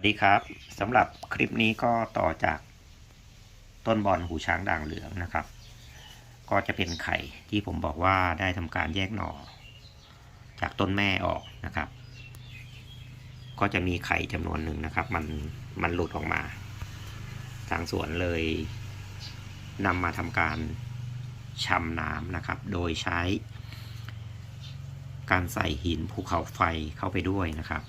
วัสดีครับสำหรับคลิปนี้ก็ต่อจากต้นบอลหูช้างด่างเหลืองนะครับ ก็จะเป็นไข่ที่ผมบอกว่าได้ทำการแยกหน่อ จากต้นแม่ออกนะครับ ก็จะมีไข่จำนวนหนึ่งนะครับ มันมันหลุดออกมา ทางสวนเลยนำมาทำการชำน้ำนะครับ โดยใช้ การใส่หินภูเขาไฟเข้าไปด้วยนะครับ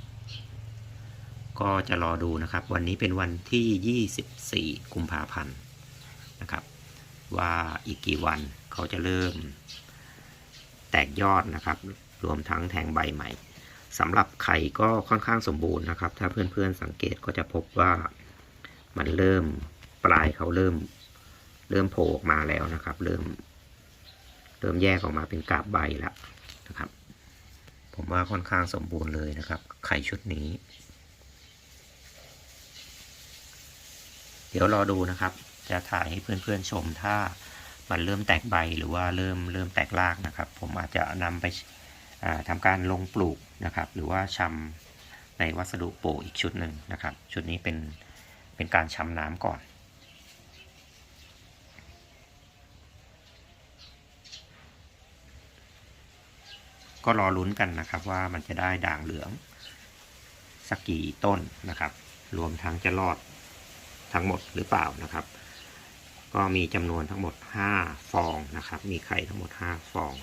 ก็จะรอดูนะครับ วันนี้เป็นวันที่ 24 กุมภาพันธ์นะครับ ว่าอีกกี่วันเขาจะเริ่ม แตกยอดนะครับ รวมทั้งแทงใบใหม่สำหรับไข่ก็ค่อนข้างสมบูรณ์นะครับ ถ้าเพื่อนๆสังเกตก็จะพบว่ามันเริ่มปลายเขาเริ่ม เริ่มโผล่ออกมาแล้วนะครับ เริ่ม เริ่มแยกออกมาเป็นกาบใบแล้วนะครับ ผมว่าค่อนข้างสมบูรณ์เลยนะครับ ไข่ชุดนี้ เดี๋ยวรอดูนะครับ จะถ่ายให้เพื่อนๆชมถ้ามันเริ่มแตกใบหรือว่าเริ่มเริ่มแตกรากนะครับ ผมอาจจะนำไปอ่าทำการลงปลูกนะครับ หรือว่าชำในวัสดุโปะอีกชุดหนึ่งนะครับ ชุดนี้เป็นเป็นการชำน้ำก่อนก็รอลุ้นกันนะครับว่ามันจะได้ด่างเหลืองสักกี่ต้นนะครับ รวมทั้งจะรอด ทั้งหมดหรือเปล่านะครับ ก็มีจำนวนทั้งหมด 5 ฟองนะครับ มีไข่ทั้งหมด 5 ฟอง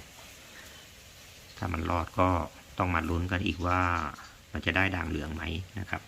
ถ้ามันรอดก็ต้องมาลุ้นกันอีกว่ามันจะได้ด่างเหลืองไหมนะครับ